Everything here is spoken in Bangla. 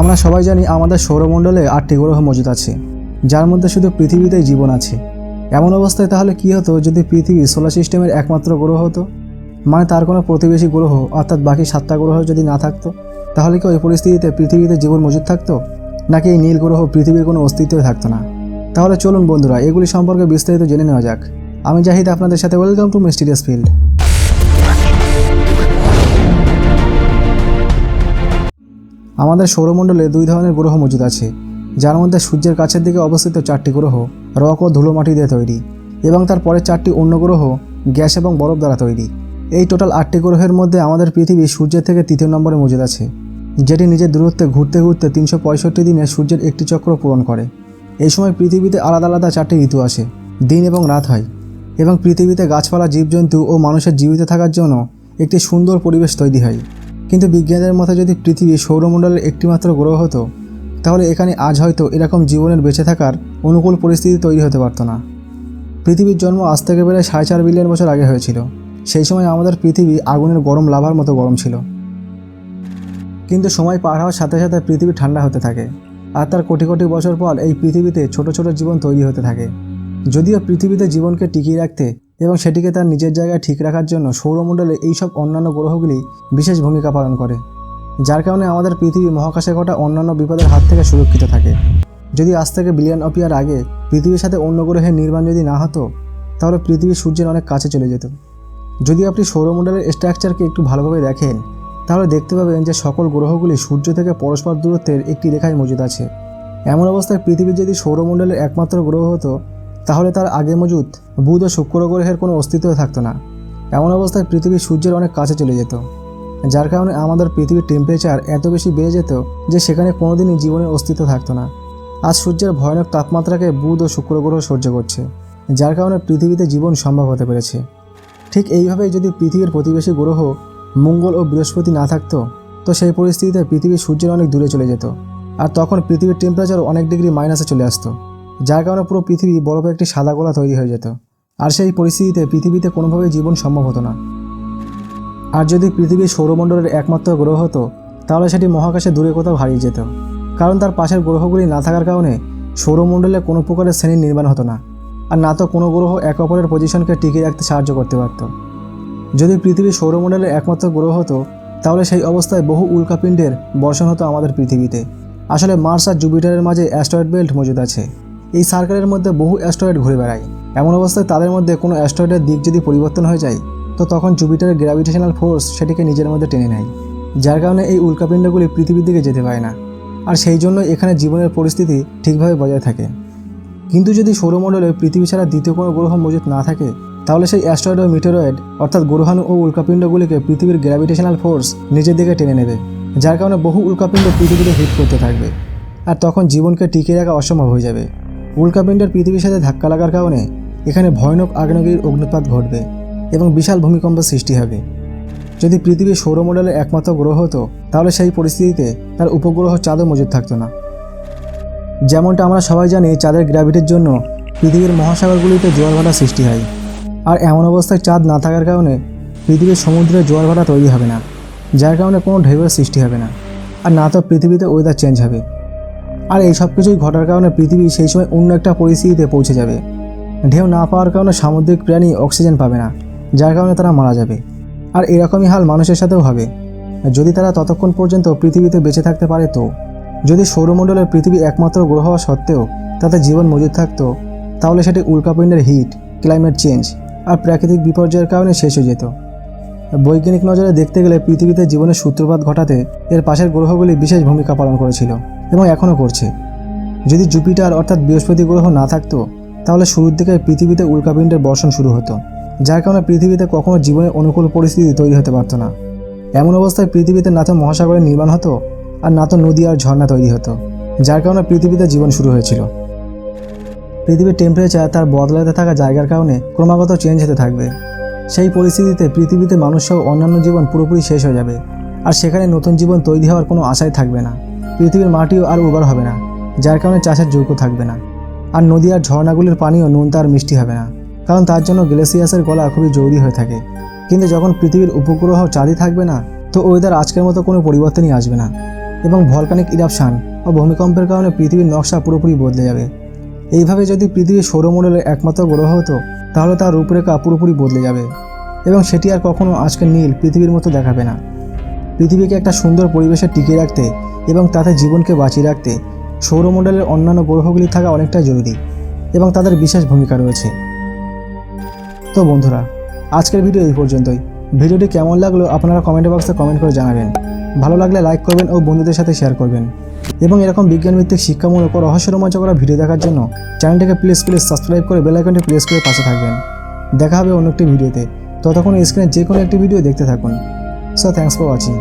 আমরা সবাই জানি আমাদের সৌরমণ্ডলে আটটি গ্রহ মজুদ আছে, যার মধ্যে শুধু পৃথিবীতেই জীবন আছে। এমন অবস্থায় তাহলে কি হতো যদি পৃথিবী সোলার সিস্টেমের একমাত্র গ্রহ হতো? মানে তার কোনো প্রতিবেশী গ্রহ, অর্থাৎ বাকি সাতটা গ্রহ যদি না থাকতো, তাহলে কি ওই পরিস্থিতিতে পৃথিবীতে জীবন মজুদ থাকতো? নাকি এই নীল গ্রহ পৃথিবীর কোনো অস্তিত্বই থাকতো না? তাহলে চলুন বন্ধুরা, এগুলি সম্পর্কে বিস্তারিত জেনে নেওয়া যাক। আমি জাহিদ, আপনাদের সাথে ওয়েলকাম টু মিস্টিরিয়াস ফিল্ড আমাদের সৌরমণ্ডলে দুই ধরনের গ্রহ মজুদ আছে, যার মধ্যে সূর্যের কাছের দিকে অবস্থিত চারটি গ্রহ রক ও ধুলো মাটি দিয়ে তৈরি, এবং তার পরে চারটি অন্য গ্রহ গ্যাস এবং বরফ দ্বারা তৈরি। এই টোটাল আটটি গ্রহের মধ্যে আমাদের পৃথিবী সূর্যের থেকে তৃতীয় নম্বরে মজুদ আছে, যেটি নিজের দূরত্বে ঘুরতে ঘুরতে তিনশো পঁয়ষট্টি দিনে সূর্যের একটি চক্র পূরণ করে। এই সময় পৃথিবীতে আলাদা আলাদা চারটি ঋতু আসে, দিন এবং রাত হয়, এবং পৃথিবীতে গাছপালা, জীবজন্তু ও মানুষের জীবিত থাকার জন্য একটি সুন্দর পরিবেশ তৈরি হয়। কিন্তু বিজ্ঞানের মতে যদি পৃথিবী সৌরমণ্ডলের একটিমাত্র গ্রহ হতো, তাহলে এখানে আজ হয়তো এরকম জীবনের বেঁচে থাকার অনুকূল পরিস্থিতি তৈরি হতে পারতো না। পৃথিবীর জন্ম আজ থেকে প্রায় সাড়ে চার বিলিয়ন বছর আগে হয়েছিল। সেই সময় আমাদের পৃথিবী আগুনের গরম লাভার মতো গরম ছিল। কিন্তু সময় পার হওয়ার সাথে সাথে পৃথিবী ঠান্ডা হতে থাকে, আর তার কোটি কোটি বছর পর এই পৃথিবীতে ছোট ছোট জীবন তৈরি হতে থাকে। যদিও পৃথিবীতে জীবনকে টিকিয়ে রাখতে এবং সেটিকে তার নিজের জায়গায় ঠিক রাখার জন্য সৌরমণ্ডলে এইসব অন্যান্য গ্রহগুলি বিশেষ ভূমিকা পালন করে, যার কারণে আমাদের পৃথিবী মহাকাশে ঘটা অন্যান্য বিপদের হাত থেকে সুরক্ষিত থাকে। যদি আজ থেকে বিলিয়ন অফ ইয়ার আগে পৃথিবীর সাথে অন্য গ্রহের নির্মাণ যদি না হতো, তাহলে পৃথিবী সূর্যের অনেক কাছে চলে যেত। যদি আপনি সৌরমণ্ডলের স্ট্রাকচারকে একটু ভালোভাবে দেখেন, তাহলে দেখতে পাবেন যে সকল গ্রহগুলি সূর্য থেকে পরস্পর দূরত্বের একটি রেখায় মজুদ আছে। এমন অবস্থায় পৃথিবী যদি সৌরমণ্ডলের একমাত্র গ্রহ হতো তাহলে তার আগে মজুদ বুধ ও শুক্র গ্রহের কোনো অস্তিত্ব থাকতো না। এমন অবস্থায় পৃথিবী সূর্যের অনেক কাছে চলে যেত, যার কারণে আমাদের পৃথিবীর টেম্পারেচার এত বেশি বেড়ে যেত যে সেখানে কোনোদিনই জীবনের অস্তিত্ব থাকতো না। আজ সূর্যের ভয়ানক তাপমাত্রাকে বুধ ও শুক্র গ্রহ সহ্য করছে, যার কারণে পৃথিবীতে জীবন সম্ভব হতে পেরেছে। ঠিক এইভাবেই যদি পৃথিবীর প্রতিবেশী গ্রহ মঙ্গল ও বৃহস্পতি না থাকতো, তো সেই পরিস্থিতিতে পৃথিবী সূর্যের অনেক দূরে চলে যেত, আর তখন পৃথিবীর টেম্পারেচার অনেক ডিগ্রি মাইনাসে চলে আসতো। যার কারণে পুরো পৃথিবী বরফে একটি সাদা গোলা তৈরি হয়ে যেত। আর সেই পরিস্থিতিতে পৃথিবীতে কোনোভাবেই জীবন সম্ভব হতো না। আর যদি পৃথিবী সৌরমণ্ডলের একমাত্র গ্রহ হতো, তাহলে সেটি মহাকাশে দূরে কোথাও হারিয়ে যেত। কারণ তার পাশের গ্রহগুলি না থাকার কারণে সৌরমণ্ডলে কোনো প্রকারের শ্রেণির নির্মাণ হতো না, আর না তো কোনো গ্রহ এক অপরের পজিশনকে টিকিয়ে রাখতে সাহায্য করতে পারত। যদি পৃথিবী সৌরমণ্ডলের একমাত্র গ্রহ হতো, তাহলে সেই অবস্থায় বহু উল্কাপিণ্ডের বর্ষণ হতো আমাদের পৃথিবীতে। আসলে মার্স আর জুপিটারের মাঝে অ্যাস্ট্রয়েড বেল্ট মজুদ আছে। এই সার্কেলের মধ্যে বহু অ্যাস্ট্রয়েড ঘুরে বেড়ায়। এমন অবস্থায় তাদের মধ্যে কোনো অ্যাস্ট্রয়েডের দিক যদি পরিবর্তন হয়ে যায়, তো তখন জুপিটারের গ্র্যাভিটেশনাল ফোর্স সেটিকে নিজের মধ্যে টেনে নেয়, যার কারণে এই উল্কাপিণ্ডগুলি পৃথিবীর দিকে যেতে পারে না। আর সেই জন্য এখানে জীবনের পরিস্থিতি ঠিকভাবে বজায় থাকে। কিন্তু যদি সৌরমণ্ডলে পৃথিবী ছাড়া দ্বিতীয় কোনো গ্রহ মজুদ না থাকে, তাহলে সেই অ্যাস্ট্রয়েড ও মিটেরয়েড, অর্থাৎ গ্রহাণু ও উল্কাপিণ্ডগুলিকে পৃথিবীর গ্র্যাভিটেশনাল ফোর্স নিজের দিকে টেনে নেবে, যার কারণে বহু উল্কাপিণ্ড পৃথিবীতে হিট করতে থাকবে। আর তখন জীবনকে টিকিয়ে রাখা অসম্ভব হয়ে যাবে। উল্কাপিণ্ডের পৃথিবীর সাথে ধাক্কা লাগার কারণে এখানে ভয়ানক আগ্নেয়গিরির অগ্নুৎপাত ঘটবে এবং বিশাল ভূমিকম্প সৃষ্টি হবে। যদি পৃথিবী সৌরমণ্ডলের একমাত্র গ্রহ হতো, তাহলে সেই পরিস্থিতিতে তার উপগ্রহ চাঁদও মজুদ থাকতো না। যেমনটা আমরা সবাই জানি, চাঁদের গ্র্যাভিটির জন্য পৃথিবীর মহাসাগরগুলিতে জোয়ার ভাটা সৃষ্টি হয়। আর এমন অবস্থায় চাঁদ না থাকার কারণে পৃথিবীর সমুদ্রে জোয়ার ভাটা তৈরি হবে না, যার কারণে কোনো ঢেউয়ের সৃষ্টি হবে না। আর না তো পৃথিবীতে ওয়েদার চেঞ্জ হবে। আর এই সব কিছুই ঘটার কারণে পৃথিবী সেই সময় অন্য একটা পরিস্থিতিতে পৌঁছে যাবে। ঢেউ না পাওয়ার কারণে সামুদ্রিক প্রাণী অক্সিজেন পাবে না, যার কারণে তারা মারা যাবে। আর এরকমই হাল মানুষের সাথেও হবে। যদি তারা ততক্ষণ পর্যন্ত পৃথিবীতে বেঁচে থাকতে পারে তো? যদি সৌরমণ্ডলের পৃথিবী একমাত্র গ্রহ হওয়া সত্ত্বেও তাতে জীবন মজুদ থাকতো, তাহলে সেটি উল্কাপিণ্ডের হিট, ক্লাইমেট চেঞ্জ আর প্রাকৃতিক বিপর্যয়ের কারণে শেষ হয়ে যেত। বৈজ্ঞানিক নজরে দেখতে গেলে পৃথিবীতে জীবনের সূত্রপাত ঘটাতে এর পাশের গ্রহগুলি বিশেষ ভূমিকা পালন করেছিল এবং এখনও করছে। যদি জুপিটার অর্থাৎ বৃহস্পতি গ্রহ না থাকতো, তাহলে শুরুর দিকে পৃথিবীতে উল্কাপিণ্ডের বর্ষণ শুরু হতো, যার কারণে পৃথিবীতে কখনো জীবনের অনুকূল পরিস্থিতি তৈরি হতে পারতো না। এমন অবস্থায় পৃথিবীতে না তো মহাসাগরের নির্মাণ হতো আর না তো নদী আর ঝর্ণা তৈরি হতো, যার কারণে পৃথিবীতে জীবন শুরু হয়েছিল। পৃথিবীর টেম্পারেচার তার বদলাতে থাকা জায়গার কারণে ক্রমাগত চেঞ্জ হতে থাকবে। সেই পরিস্থিতিতে পৃথিবীতে মানুষসহ অন্যান্য জীবন পুরোপুরি শেষ হয়ে যাবে। আর সেখানে নতুন জীবন তৈরি হওয়ার কোনো আশাই থাকবে না। পৃথিবীর মাটিও আর উর্বর হবে না, যার কারণে চাষের যোগ্য থাকবে না। আর নদী আর ঝর্ণাগুলির পানিও নুনতা আর মিষ্টি হবে না, কারণ তার জন্য গ্লেসিয়াসের গলা খুবই জরুরি হয়ে থাকে। কিন্তু যখন পৃথিবীর উপগ্রহ চাঁদই থাকবে না, তো ওয়েদার আজকের মতো কোনো পরিবর্তনই আসবে না। এবং ভলকানিক ইরাপশান ও ভূমিকম্পের কারণে পৃথিবীর নকশা পুরোপুরি বদলে যাবে। এইভাবে যদি পৃথিবী সৌরমণ্ডলের একমাত্র গ্রহ হতো, তাহলে তার রূপরেখা পুরোপুরি বদলে যাবে। এবং সেটি আর কখনও আজকের নীল পৃথিবীর মতো দেখাবে না। পৃথিবীকে একটা সুন্দর পরিবেশে টিকিয়ে রাখতে এবং তাতে জীবনকে বাঁচিয়ে রাখতে সৌরমণ্ডলের অন্যান্য গ্রহগুলি থাকা অনেকটাই জরুরি এবং তাদের বিশেষ ভূমিকা রয়েছে। তো বন্ধুরা, আজকের ভিডিও এই পর্যন্তই। ভিডিওটি কেমন লাগল আপনারা কমেন্ট বক্সে কমেন্ট করে জানাবেন। ভালো লাগলে লাইক করবেন ও বন্ধুদের সাথে শেয়ার করবেন। এবং এরকম বিজ্ঞানভিত্তিক শিক্ষামূলক ও রহস্য রোমাঞ্চকর ভিডিও দেখার জন্য চ্যানেলটিকে প্লিজ প্লিজ সাবস্ক্রাইব করে বেলাইকনটি প্রেস করে পাশে থাকবেন। দেখা হবে অন্য একটি ভিডিওতে। ততক্ষণ স্ক্রিনে যে কোনো একটি ভিডিও দেখতে থাকুন। So thanks for watching